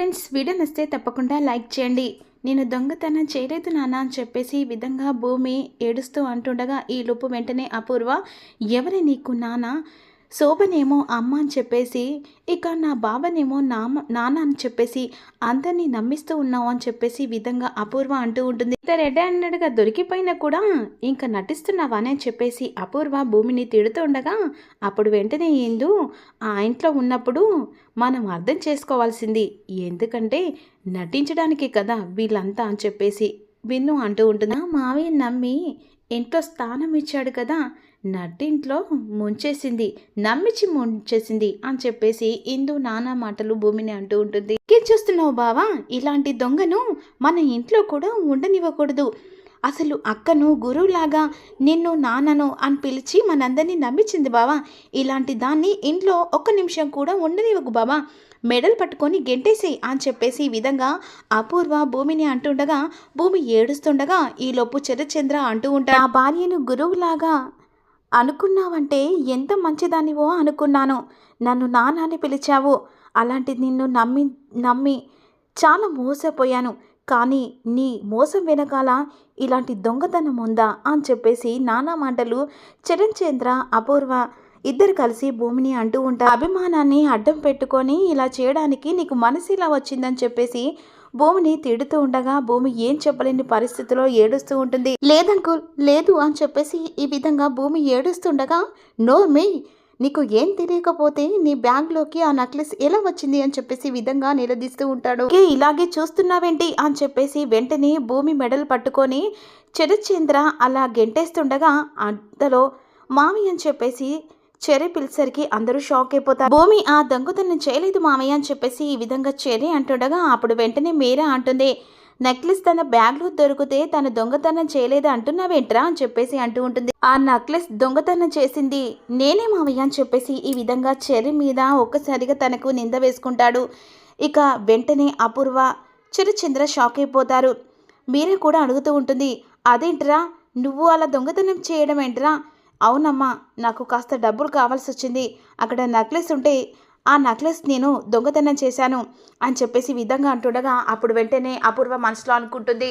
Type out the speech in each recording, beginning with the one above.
Friends video నచ్చితే తప్పకుండా like చేయండి. నేను దొంగతనం చేయలేదు నాన్న అని చెప్పేసి ఈ విధంగా భూమి ఏడుస్తూ అంటుండగా ఈ లోపు వెంటనే అపూర్వ ఎవరి నీకు నాన్న శోభనేమో అమ్మ అని చెప్పేసి ఇక నా బావనేమో నామ నాన్న అని చెప్పేసి అందరినీ నమ్మిస్తూ ఉన్నావు అని చెప్పేసి విధంగా అపూర్వ అంటూ ఉంటుంది. ఇంత రెడ్ హ్యాండెడ్గా దొరికిపోయినా కూడా ఇంకా నటిస్తున్నావానే అని చెప్పేసి అపూర్వ భూమిని తిడుతుండగా అప్పుడు వెంటనే ఏందు ఆ ఇంట్లో ఉన్నప్పుడు మనం అర్థం చేసుకోవాల్సింది. ఎందుకంటే నటించడానికి కదా వీళ్ళంతా అని చెప్పేసి విన్ను అంటూ ఉంటుంది. మావి నమ్మి ఇంట్లో స్థానం ఇచ్చాడు కదా నట్టింట్లో ముంచేసింది నమ్మించి ముంచేసింది అని చెప్పేసి ఇందు నానా మాటలు భూమిని అంటూ ఉంటుంది. "ఇంకేం చూస్తున్నావు బావా? ఇలాంటి దొంగను మన ఇంట్లో కూడా ఉండనివ్వకూడదు. అసలు అక్కను గురువులాగా నిన్ను నాన్నను అని పిలిచి మనందరినీ నమ్మించింది బావా. ఇలాంటి దాన్ని ఇంట్లో ఒక్క నిమిషం కూడా ఉండనివ్వకు బావా. మెడల్ పట్టుకొని గెంటేసేయి అని చెప్పేసి ఈ విధంగా అపూర్వ భూమిని అంటుండగా భూమి ఏడుస్తుండగా ఈలోపు చరచంద్ర అంటూ ఉంటాడు. ఆ భార్యను గురువులాగా అనుకున్నావంటే ఎంత మంచిదానివో అనుకున్నాను. నన్ను నానాని పిలిచావు. అలాంటి నిన్ను నమ్మి నమ్మి చాలా మోసపోయాను. కానీ నీ మోసం వెనకాల ఇలాంటి దొంగతనం ఉందా అని చెప్పేసి నానా మాటలు చరణ్ అపూర్వ ఇద్దరు కలిసి భూమిని అంటూ ఉంటారు. అభిమానాన్ని అడ్డం పెట్టుకొని ఇలా చేయడానికి నీకు మనసు ఇలా వచ్చిందని చెప్పేసి భూమిని తిడుతూ ఉండగా భూమి ఏం చెప్పలేని పరిస్థితిలో ఏడుస్తూ ఉంటుంది. లేదంకుల్ లేదు అని చెప్పేసి ఈ విధంగా భూమి ఏడుస్తుండగా నో మీ నీకు ఏం తెలియకపోతే నీ బ్యాగ్లోకి ఆ నెక్లెస్ ఎలా వచ్చింది అని చెప్పేసి ఈ విధంగా నిలదీస్తూ ఉంటాడు. "ఏ, ఇలాగే చూస్తున్నావేంటి? అని చెప్పేసి వెంటనే భూమి మెడలు పట్టుకొని చరచంద్ర అలా గెంటేస్తుండగా అంతలో మామి అని చెప్పేసి చెర్రీ పిలిచేసరికి అందరూ షాక్ అయిపోతారు. భూమి ఆ దొంగతనం చేయలేదు మామయ్య అని చెప్పేసి ఈ విధంగా చెర్రీ అంటుండగా అప్పుడు వెంటనే మీరా అంటుంది నెక్లెస్ తన బ్యాగ్లో దొరికితే తను దొంగతనం చేయలేదు అంటున్నావేంట్రా అని చెప్పేసి అంటూ ఉంటుంది. ఆ నెక్లెస్ దొంగతనం చేసింది నేనే మావయ్య అని చెప్పేసి ఈ విధంగా చెర్రీ మీద ఒక్కసారిగా తనకు నింద వేసుకుంటాడు. ఇక వెంటనే అపూర్వ చిరుచంద్ర షాక్ అయిపోతారు. మీరే కూడా అడుగుతూ ఉంటుంది అదేంట్రా నువ్వు అలా దొంగతనం చేయడం ఏంట్రా? అవునమ్మా నాకు కాస్త డబ్బులు కావాల్సి వచ్చింది అక్కడ నెక్లెస్ ఉంటే ఆ నెక్లెస్ నేను దొంగతనం చేశాను అని చెప్పేసి విధంగా అంటుండగా అప్పుడు వెంటనే అపూర్వ మనసులో అనుకుంటుంది.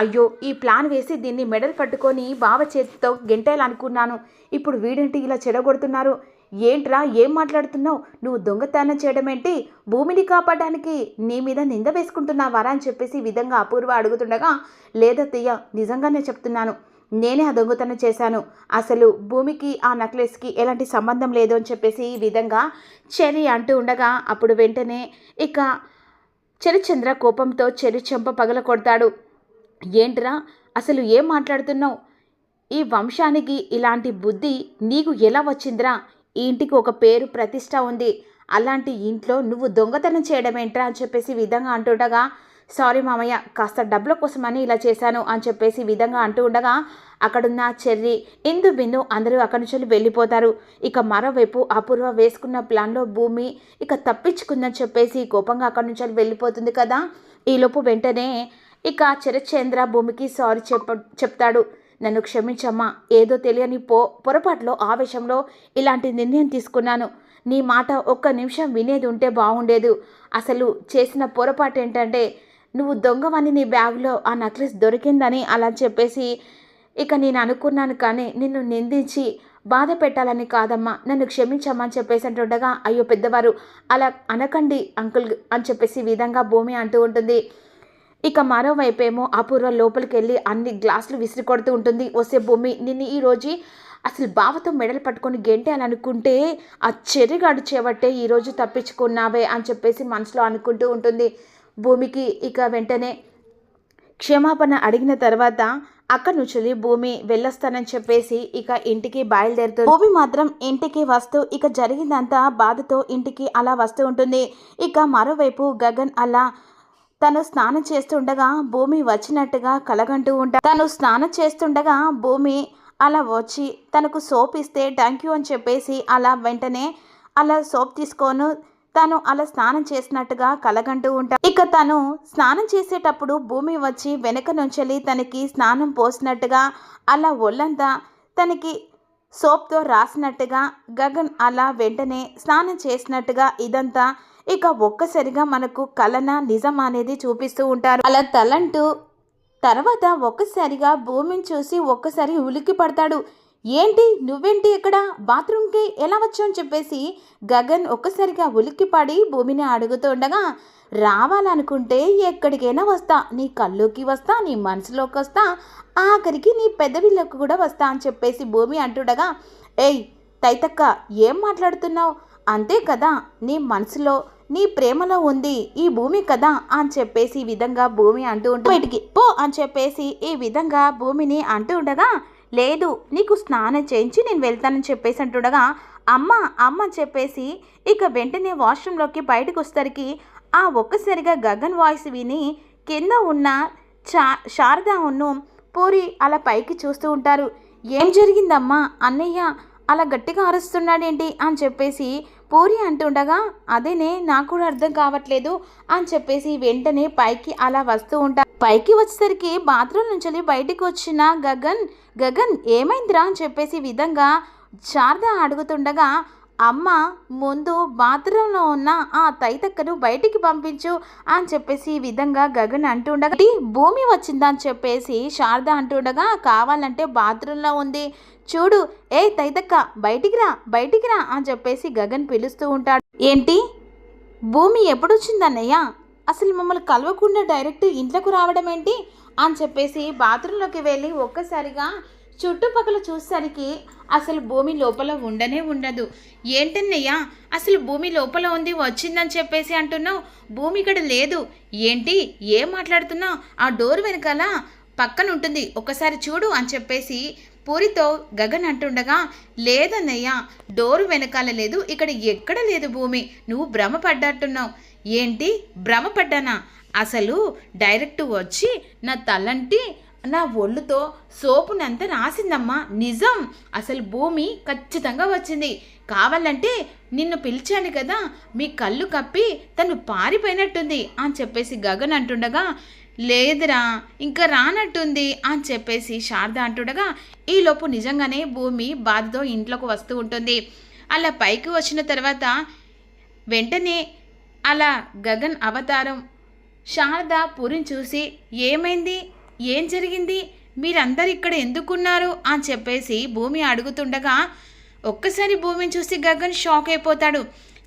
అయ్యో ఈ ప్లాన్ వేసి దీన్ని మెడల్ పట్టుకొని బావ చేతితో గెంటేయాలనుకున్నాను. ఇప్పుడు వీడేంటి ఇలా చెడగొడుతున్నారు? ఏంట్రా ఏం మాట్లాడుతున్నావు? నువ్వు దొంగతనం చేయడం ఏంటి భూమిని కాపాడడానికి నీ మీద నింద వేసుకుంటున్నావారా అని చెప్పేసి విధంగా అపూర్వ అడుగుతుండగా లేదత్తయ్య నిజంగానే చెప్తున్నాను. నేనే ఆ దొంగతనం చేశాను. అసలు భూమికి ఆ నెక్లెస్కి ఎలాంటి సంబంధం లేదు అని చెప్పేసి ఈ విధంగా చెరి అంటూ ఉండగా అప్పుడు వెంటనే ఇక చెరిచంద్ర కోపంతో చెరి చెంప పగల కొడతాడు. ఏంట్రా అసలు ఏం మాట్లాడుతున్నావు? ఈ వంశానికి ఇలాంటి బుద్ధి నీకు ఎలా వచ్చిందిరా? ఈ ఇంటికి ఒక పేరు ప్రతిష్ట ఉంది. అలాంటి ఇంట్లో నువ్వు దొంగతనం చేయడం ఏంట్రా అని చెప్పేసి విధంగా అంటుండగా సారీ మామయ్య కాస్త డబ్బుల కోసమని ఇలా చేశాను అని చెప్పేసి విధంగా అంటూ ఉండగా అక్కడున్న చెర్రి ఇందు బిందు అందరూ అక్కడి నుంచి వెళ్ళిపోతారు. ఇక మరోవైపు అపూర్వ వేసుకున్న ప్లాన్లో భూమి ఇక తప్పించుకుందని చెప్పేసి కోపంగా అక్కడి నుంచి వెళ్ళిపోతుంది కదా. ఈలోపు వెంటనే ఇక చరచేంద్ర భూమికి సారీ చెప్ప చెప్తాడు. నన్ను క్షమించమ్మా ఏదో తెలియని పో పొరపాటులో ఆవేశంలో ఇలాంటి నిర్ణయం తీసుకున్నాను. నీ మాట ఒక్క నిమిషం వినేది ఉంటే బాగుండేది. అసలు చేసిన పొరపాటు ఏంటంటే నువ్వు దొంగవని నీ బ్యాగ్లో ఆ నెక్లెస్ దొరికిందని అలా చెప్పేసి ఇక నేను అనుకున్నాను కానీ నిన్ను నిందించి బాధ పెట్టాలని కాదమ్మా. నన్ను క్షమించమ్మని చెప్పేసి అంటుండగా అయ్యో పెద్దవారు అలా అనకండి అంకుల్ అని చెప్పేసి విధంగా భూమి అంటూ ఉంటుంది. ఇక మరోవైపేమో అపూర్వ లోపలికి వెళ్ళి అన్ని గ్లాసులు విసిరి కొడుతూ ఉంటుంది. వస్తే భూమి నిన్ను ఈరోజు అసలు బావతో మెడలు పట్టుకొని గెంటేయాలనుకుంటే ఆ చెరిగాడు చేపట్టే ఈరోజు తప్పించుకున్నావే అని చెప్పేసి మనసులో అనుకుంటూ ఉంటుంది. భూమికి ఇక వెంటనే క్షమాపణ అడిగిన తర్వాత అక్కడి నుంచి భూమి వెళ్ళొస్తానని చెప్పేసి ఇక ఇంటికి బయలుదేరుతుంది. భూమి మాత్రం ఇంటికి వస్తూ ఇక జరిగిందంతా బాధతో ఇంటికి అలా వస్తూ ఉంటుంది. ఇక మరోవైపు గగన్ అలా తను స్నానం చేస్తుండగా భూమి వచ్చినట్టుగా కలగంటూ ఉంటా తను స్నానం చేస్తుండగా భూమి అలా వచ్చి తనకు సోప్ ఇస్తే థ్యాంక్ యూ అని చెప్పేసి అలా వెంటనే అలా సోప్ తీసుకోను తను అలా స్నానం చేసినట్టుగా కలగంటూ ఉంటా ఇక తను స్నానం చేసేటప్పుడు భూమి వచ్చి వెనక నుంచెల్లి తనకి స్నానం పోసినట్టుగా అలా ఒళ్ళంతా తనకి సోప్తో రాసినట్టుగా గగన్ అలా వెంటనే స్నానం చేసినట్టుగా ఇదంతా ఇక ఒక్కసారిగా మనకు కలన నిజం అనేది చూపిస్తూ ఉంటారు. అలా తలంటూ తర్వాత ఒక్కసారిగా భూమిని చూసి ఒక్కసారి ఉలిక్కి పడతాడు. ఏంటి? నువ్వేంటి ఇక్కడ? బాత్రూమ్కి ఎలా వచ్చావు అని చెప్పేసి గగన్ ఒక్కసారిగా ఉలిక్కిపడి భూమిని అడుగుతుండగా రావాలనుకుంటే ఎక్కడికైనా వస్తా. నీ కళ్ళుకి వస్తా నీ మనసులోకి వస్తా. ఆఖరికి నీ పెదవిలోకి కూడా వస్తా అని చెప్పేసి భూమి అంటుండగా ఏయ్ తైతక్క ఏం మాట్లాడుతున్నావు? అంతే కదా నీ మనసులో నీ ప్రేమలో ఉంది ఈ భూమి కదా అని చెప్పేసి ఈ విధంగా భూమి అంటూ ఉంటే బయటికి పో అని చెప్పేసి ఈ విధంగా భూమిని అంటూ ఉండగా లేదు నీకు స్నానం చేయించి నేను వెళ్తానని చెప్పేసి అంటుండగా అమ్మ అమ్మ చెప్పేసి ఇక వెంటనే వాష్రూమ్లోకి బయటకు వస్తరికి ఆ ఒక్కసారిగా గగన్ వాయిస్ విని కింద ఉన్న చా శారదా ఉన్ను పూరి అలా పైకి చూస్తూ ఉంటారు. ఏం జరిగిందమ్మా? అన్నయ్య అలా గట్టిగా అరుస్తున్నాడేంటి? అని చెప్పేసి పూరి అంటుండగా అదేనే నాకు కూడా అర్థం కావట్లేదు అని చెప్పేసి వెంటనే పైకి అలా వస్తూ ఉంటారు. పైకి వచ్చేసరికి బాత్రూమ్ నుంచి బయటికి వచ్చిన గగన్ గగన్ ఏమైందిరా? అని చెప్పేసి విధంగా శారద అడుగుతుండగా అమ్మ ముందు బాత్రూంలో ఉన్న ఆ తైతక్కను బయటికి పంపించు అని చెప్పేసి ఈ విధంగా గగన్ అంటుండగా భూమి వచ్చిందని అని చెప్పేసి శారద అంటుండగా కావాలంటే బాత్రూంలో ఉంది. చూడు ఏ తైతక్క బయటికి రా బయటికి రా అని చెప్పేసి గగన్ పిలుస్తూ ఉంటాడు. ఏంటి? భూమి ఎప్పుడు వచ్చిందన్నయ్యా అసలు మమ్మల్ని కలవకుండా డైరెక్ట్ ఇంట్లోకి రావడం ఏంటి? అని చెప్పేసి బాత్రూంలోకి వెళ్ళి ఒక్కసారిగా చుట్టుపక్కల చూసేసరికి అసలు భూమి లోపల ఉండనే ఉండదు. ఏంటన్నయ్యా? అసలు భూమి లోపల ఉంది వచ్చిందని చెప్పేసి అంటున్నావు? భూమి ఇక్కడ లేదు. ఏంటి? ఏం మాట్లాడుతున్నావు? ఆ డోర్ వెనకాల పక్కన ఉంటుంది. ఒకసారి చూడు అని చెప్పేసి పూరితో గగన్ అంటుండగా లేదన్నయ్య డోరు వెనకాల లేదు. ఇక్కడ ఎక్కడ లేదు భూమి? నువ్వు భ్రమపడ్డట్టున్నావు. ఏంటి? భ్రమపడ్డానా? అసలు డైరెక్ట్ వచ్చి నా తలంటి నా ఒళ్ళుతో సోపునంతా రాసిందమ్మా. నిజం. అసలు భూమి ఖచ్చితంగా వచ్చింది. కావాలంటే నిన్ను పిలిచాను కదా. మీ కళ్ళు కప్పి తను పారిపోయినట్టుంది అని చెప్పేసి గగన్ అంటుండగా లేదురా ఇంకా రానట్టుంది అని చెప్పేసి శారద అంటుండగా ఈలోపు నిజంగానే భూమి బాధతో ఇంట్లోకి వస్తూ ఉంటుంది. అలా పైకి వచ్చిన తర్వాత వెంటనే అలా గగన్ అవతారం. శారద పురిని చూసి ఏమైంది? ఏం జరిగింది? మీరందరు ఇక్కడ ఎందుకున్నారు? అని చెప్పేసి భూమి అడుగుతుండగా ఒక్కసారి భూమిని చూసి గగన్ షాక్ అయిపోతాడు.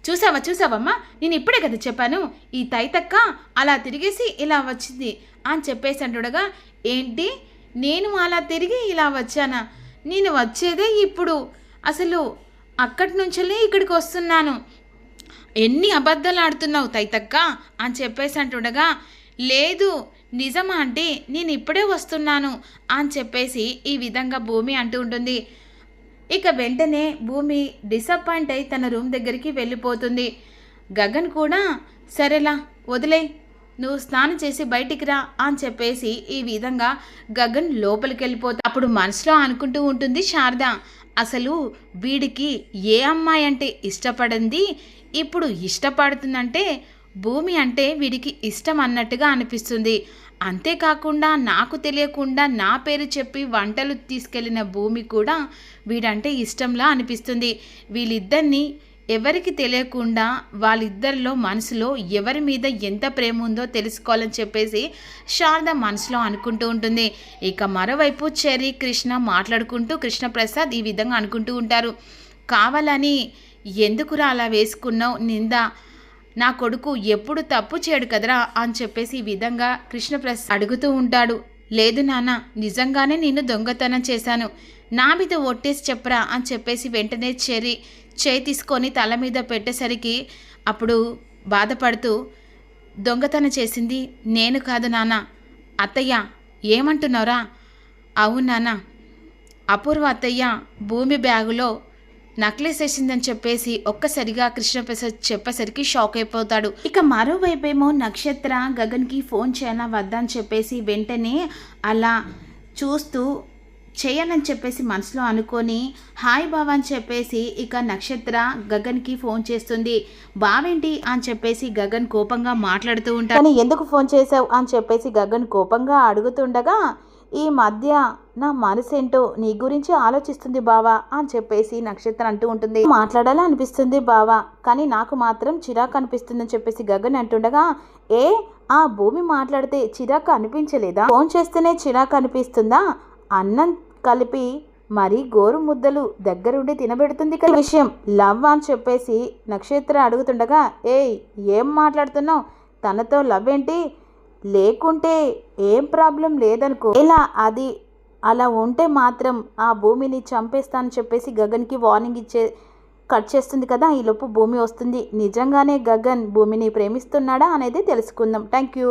చూసావా చూసావమ్మా? నేను ఇప్పుడే కదా చెప్పాను. ఈ తైతక్క అలా తిరిగేసి ఇలా వచ్చింది. అని చెప్పేసి అంటుండగా ఏంటి? నేను అలా తిరిగి ఇలా వచ్చానా? నేను వచ్చేదే ఇప్పుడు. అసలు అక్కడి నుంచి ఇక్కడికి వస్తున్నాను. ఎన్ని అబద్ధాలు ఆడుతున్నావు తైతక్క? అని చెప్పేసి అంటుండగా లేదు నిజమా అంటే నేను ఇప్పుడే వస్తున్నాను అని చెప్పేసి ఈ విధంగా భూమి అంటూ ఉంటుంది. ఇక వెంటనే భూమి డిసప్పాయింట్ అయి తన రూమ్ దగ్గరికి వెళ్ళిపోతుంది. గగన్ కూడా సరేలా వదిలే నువ్వు స్నానం చేసి బయటికి రా అని చెప్పేసి ఈ విధంగా గగన్ లోపలికి వెళ్ళిపోతా అప్పుడు మనసులో అనుకుంటూ ఉంటుంది శారద. అసలు వీడికి ఏ అమ్మాయి అంటే ఇష్టపడింది? ఇప్పుడు ఇష్టపడుతుందంటే భూమి అంటే వీడికి ఇష్టం అన్నట్టుగా అనిపిస్తుంది. అంతేకాకుండా నాకు తెలియకుండా నా పేరు చెప్పి వంటలు తీసుకెళ్ళిన భూమి కూడా వీడంటే ఇష్టంలా అనిపిస్తుంది. వీళ్ళిద్దరిని ఎవరికి తెలియకుండా వాళ్ళిద్దరిలో మనసులో ఎవరి మీద ఎంత ప్రేమ ఉందో తెలుసుకోవాలని చెప్పేసి శారద మనసులో అనుకుంటూ ఉంటుంది. ఇక మరోవైపు చెర్రీ కృష్ణ మాట్లాడుకుంటూ కృష్ణప్రసాద్ ఈ విధంగా అనుకుంటూ ఉంటారు. కావాలని ఎందుకురా అలా వేసుకున్నావు? నింద నా కొడుకు ఎప్పుడు తప్పు చేయడు కదరా అని చెప్పేసి ఈ విధంగా కృష్ణప్రసాద్ అడుగుతూ ఉంటాడు. లేదు నాన్న నిజంగానే నేను దొంగతనం చేశాను. నా మీద ఒట్టేసి చెప్పరా అని చెప్పేసి వెంటనే చెరి చేయి తీసుకొని తల మీద పెట్టేసరికి అప్పుడు బాధపడుతూ దొంగతనం చేసింది నేను కాదు నాన్న. అత్తయ్య ఏమంటున్నారా అవును నాన్న. అపూర్వ అత్తయ్య భూమి బ్యాగులో నక్లెస్ వేసిందని చెప్పేసి ఒక్కసారిగా కృష్ణప్రసాద్ చెప్పేసరికి షాక్ అయిపోతాడు. ఇక మరోవైపేమో నక్షత్ర గగన్కి ఫోన్ చేయాలా వద్దా అని చెప్పేసి వెంటనే అలా చూస్తూ చేయాలని చెప్పేసి మనసులో అనుకొని హాయ్ బావ అని చెప్పేసి ఇక నక్షత్ర గగన్కి ఫోన్ చేస్తుంది. బావేంటి? అని చెప్పేసి గగన్ కోపంగా మాట్లాడుతూ ఉంటాడు. ఎందుకు ఫోన్ చేసావు అని చెప్పేసి గగన్ కోపంగా అడుగుతుండగా ఈ మధ్య నా మనసేంటో నీ గురించి ఆలోచిస్తుంది బావా అని చెప్పేసి నక్షత్రం అంటూ ఉంటుంది. మాట్లాడాలా అనిపిస్తుంది బావా కానీ నాకు మాత్రం చిరాకు అనిపిస్తుందని చెప్పేసి గగన్ అంటుండగా ఏ ఆ భూమి మాట్లాడితే చిరాకు అనిపించలేదా? ఫోన్ చేస్తేనే చిరాకు అనిపిస్తుందా? అన్నం కలిపి మరి గోరు ముద్దలు దగ్గరుండి తినబెడుతుంది కదా. విషయం లవ్ అని చెప్పేసి నక్షత్ర అడుగుతుండగా ఏయ్ ఏం మాట్లాడుతున్నావు? తనతో లవ్ ఏంటి? లేకుంటే ఏం ప్రాబ్లం లేదనుకో. ఇలా అది అలా ఉంటే మాత్రం ఆ భూమిని చంపేస్తానని చెప్పేసి గగన్కి వార్నింగ్ ఇచ్చే కట్ చేస్తుంది కదా ఈలోపు భూమి వస్తుంది. నిజంగానే గగన్ భూమిని ప్రేమిస్తున్నాడా అనేది తెలుసుకుందాం. Thank you